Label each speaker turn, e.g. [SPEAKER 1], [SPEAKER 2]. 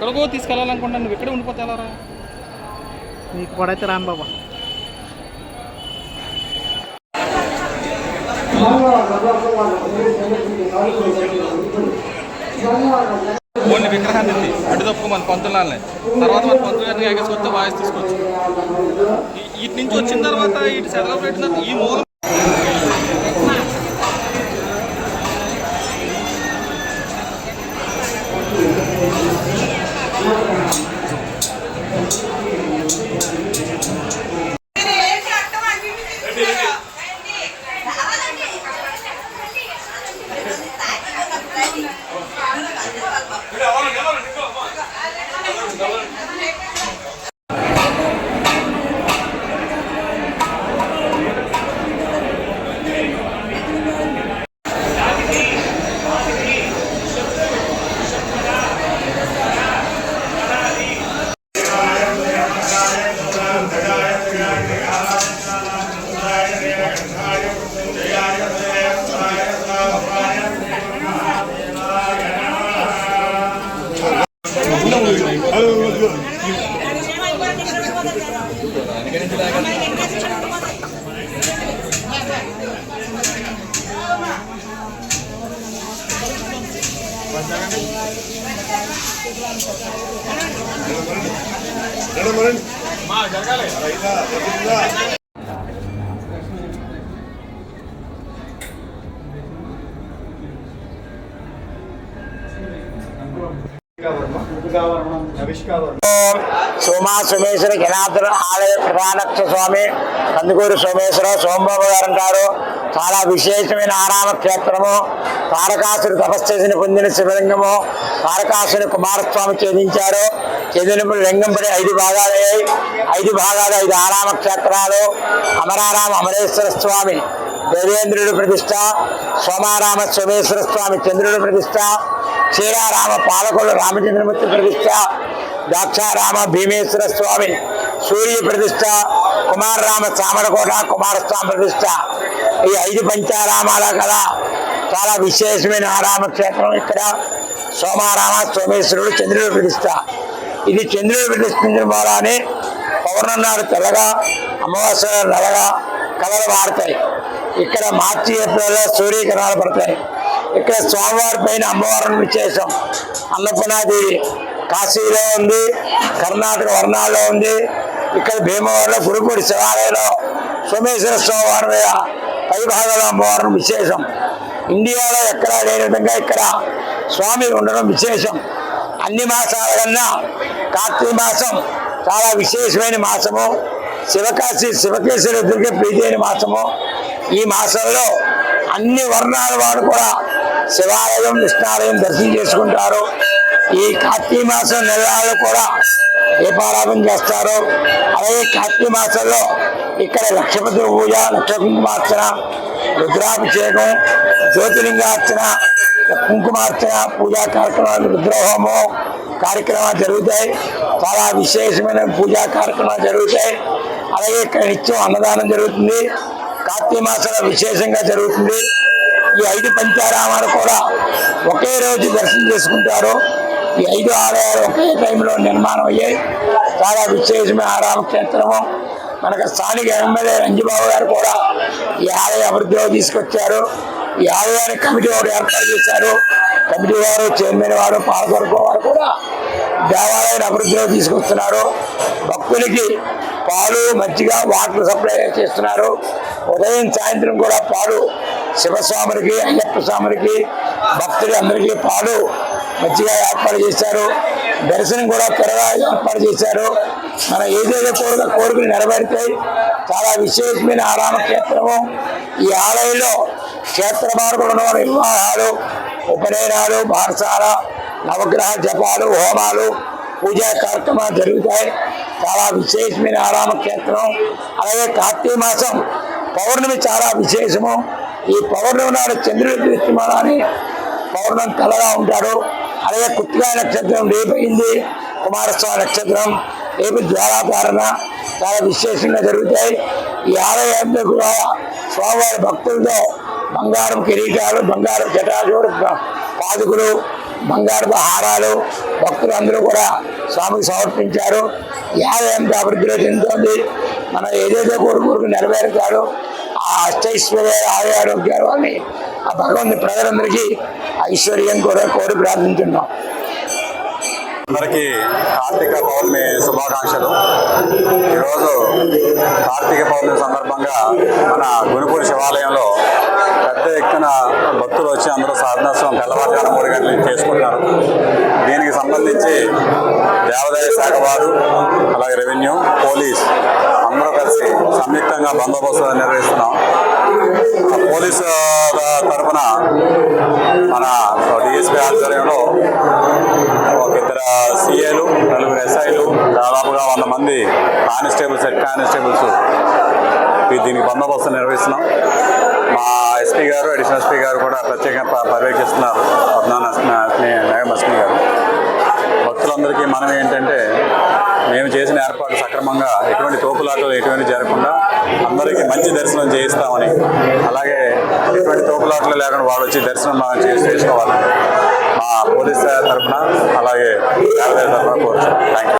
[SPEAKER 1] ఎక్కడికో తీసుకెళ్ళాలనుకుంటా నువ్వు ఇక్కడే ఉండిపోతే ఎలా రా
[SPEAKER 2] నీకు పడైతే రాంబాబా
[SPEAKER 1] ఓన్లీ విగ్రహాన్ని అడ్డు తప్పు మన పంతులాలని తర్వాత మన పంతులు గారిని ఎగేసుకొస్తే వాయిస్ తీసుకోవచ్చు ఈ- ఇటు నుంచి వచ్చిన తర్వాత ఇటు సెదలో పెట్టిన తర్వాత ఈ
[SPEAKER 3] సోమా సోమేశ్వర జనార్దన ఆలయ ప్రధానక్ష స్వామి కందుకూరు సోమేశ్వర సోమబాబు గారు అంటారు చాలా విశేషమైన ఆరామ క్షేత్రము. తారకాసురు తపస్సుని పొందిన శివలింగము. తారకాసుని కుమారస్వామి ఛేదించారు. ఛేదినప్పుడు లింగం పడి ఐదు భాగాలయ్యాయి. ఐదు భాగాలు ఐదు ఆరామ క్షేత్రాలు. అమరారామ అమరేశ్వర స్వామి దేవేంద్రుడు ప్రతిష్ట. సోమారామ సోమేశ్వర స్వామి చంద్రుడు ప్రతిష్ట. క్షీరారామ పాలకొల్లు రామచంద్రమూర్తి ప్రతిష్ట. దాక్షారామ భీమేశ్వర స్వామి సూర్య ప్రతిష్ట కుమారరామ చామడకోట కుమారస్వామి ప్రతిష్ట. ఈ ఐదు పంచారామాల కదా చాలా విశేషమైన ఆరామ క్షేత్రం ఇక్కడ. సోమారామ సోమేశ్వరుడు చంద్రుడు ప్రతిష్ట. ఇది చంద్రుడు ప్రతిష్ఠించిన మూలాన్ని పౌర్ణం నాడు తెల్లగా అమావాస్య నల్లగా కలలు మారుతాయి. ఇక్కడ మార్చి ఏప్రిల్లో సూర్యకిరణాలు పడతాయి. ఇక్కడ స్వామివారి పైన అమ్మవారిని విశేషం. అన్నపూర్ణాదేవి. కాశీలో ఉంది కర్ణాటక వర్ణాల్లో ఉంది ఇక్కడ భీమవరంలో గురుపూడి శివాలయంలో సోమేశ్వర స్వామివారి మీద పై విశేషం. ఇండియాలో ఎక్కడా లేని విధంగా ఇక్కడ స్వామి ఉండడం విశేషం. అన్ని మాసాల కన్నా కార్తీక మాసం చాలా విశేషమైన మాసము. శివకాశి శివకేశ్వరి దుర్గ ప్రీతి ప్రీతైన మాసము. ఈ మాసంలో అన్ని వర్ణాల వారు కూడా శివాలయం కృష్ణాలయం దర్శనం చేసుకుంటారు. ఈ కార్తీక మాసం నెలలు కూడా దీపారాధన చేస్తారు. అలాగే కార్తీక మాసంలో ఇక్కడ లక్షపతి పూజ లక్ష కుంకుమార్చన రుద్రాభిషేకం జ్యోతిలింగార్చన కుంకుమార్చన పూజా కార్యక్రమాలు రుద్రహోమం కార్యక్రమాలు జరుగుతాయి. చాలా విశేషమైన పూజా కార్యక్రమాలు జరుగుతాయి. అలాగే ఇక్కడ నిత్యం అన్నదానం జరుగుతుంది. కార్తీక మాసంలో విశేషంగా జరుగుతుంది. ఈ ఐదు పంచారామాలు కూడా ఒకే రోజు దర్శనం చేసుకుంటారు. ఈ ఐదు ఆలయాలు ఒకే టైంలో నిర్మాణం అయ్యాయి. చాలా విశేషమైన ఆరామ క్షేత్రము. మనకు స్థానిక ఎమ్మెల్యే రంజిబాబు గారు కూడా ఈ ఆలయ అభివృద్ధిలో తీసుకొచ్చారు. ఈ ఆలయానికి కమిటీ వారు ఏర్పాటు చేశారు. కమిటీ వారు చైర్మన్ వారు పాలకొరకు వారు కూడా దేవాలయాన్ని అభివృద్ధిలో తీసుకొస్తున్నారు. భక్తులకి పాలు మజ్జిగ వాటర్ సప్లై చేస్తున్నారు. ఉదయం సాయంత్రం కూడా పాలు శివస్వాములకి అయ్యప్ప స్వాములకి భక్తులు అందరికీ పాలు మంచిగా ఏర్పాటు చేశారు. దర్శనం కూడా త్వరగా ఏర్పాటు చేశారు. మన ఏదైతే కోరిక కోరికలు నెరవేరుతాయి చాలా విశేషమైన ఆరామ క్షేత్రము. ఈ ఆలయంలో క్షేత్ర మార్గంలో వివాహాలు ఉపనయనాలు బారసాల నవగ్రహ జపాలు హోమాలు పూజా కార్యక్రమాలు జరుగుతాయి. చాలా విశేషమైన ఆరామ క్షేత్రం. అలాగే కార్తీక మాసం పౌర్ణమి చాలా విశేషము. ఈ పౌర్ణమి నాడు చంద్రుడి దృష్టిమానాన్ని పౌర్ణమి కలగా ఉంటాడు. అలాగే కుట్టిగా నక్షత్రం రేపైంది కుమారస్వామి నక్షత్రం రేపు జ్వాలాధారణ చాలా విశేషంగా జరుగుతాయి. ఈ ఆలయంలో కూడా స్వామివారి భక్తులతో బంగారం కిరీటాలు బంగారం జటాజోడు పాదుకులు బంగారు హారాలు భక్తులందరూ కూడా స్వామికి సమర్పించారు. ఈ ఆలయంతో అభివృద్ధిలో చెందుతోంది. మనం ఏదైతే కోరుకోరుకు నెరవేరుతాడో ఆ అష్టైశ్వర్య ఆరోగ్యాలు అని ఆ భగవంతుని ప్రజలందరికీ ఐశ్వర్యం కూడా కోరి ప్రార్థించున్నాం.
[SPEAKER 4] అందరికీ కార్తీక పౌర్ణమి శుభాకాంక్షలు. ఈరోజు కార్తీక పౌర్ణమి సందర్భంగా మన గురుపూడి శివాలయంలో పెద్ద ఎత్తున భక్తులు వచ్చి అందరూ సాధనోత్సవం తెల్లవారుజాము మూడు గంటలు చేసుకుంటున్నారు. దీనికి సంబంధించి దేవాదాయ శాఖ వారు అలాగే రెవెన్యూ పోలీస్ అందరూ కలిసి సంయుక్తంగా బందోబస్తు నిర్వహిస్తున్నాం. పోలీసు తరఫున మన డిఎస్పీ ఆధ్వర్యంలో ఒక ఇద్దరు సీఏలు నలుగురు ఎస్ఐలు దాదాపుగా వంద మంది కానిస్టేబుల్స్ హెడ్ కానిస్టేబుల్స్ దీనికి బందోబస్తు నిర్వహిస్తున్నాం. మా ఎస్పీ గారు అడిషనల్ ఎస్పీ గారు కూడా ప్రత్యేకంగా పర్యవేక్షిస్తున్నారు. పద్నాన్న ఎస్పీ గారు. భక్తులందరికీ మనం ఏంటంటే మేము చేసిన ఏర్పాటు క్రమంగా ఎటువంటి తోపులాటలు ఎటువంటి జరగకుండా అందరికీ మంచి దర్శనం చేయిస్తామని అలాగే ఎటువంటి తోపులాటలు లేకుండా వాళ్ళు వచ్చి దర్శనం చేసి చేసుకోవాలని మా పోలీస్ తరఫున అలాగే తరఫున కోరుతున్నాం థ్యాంక్ యూ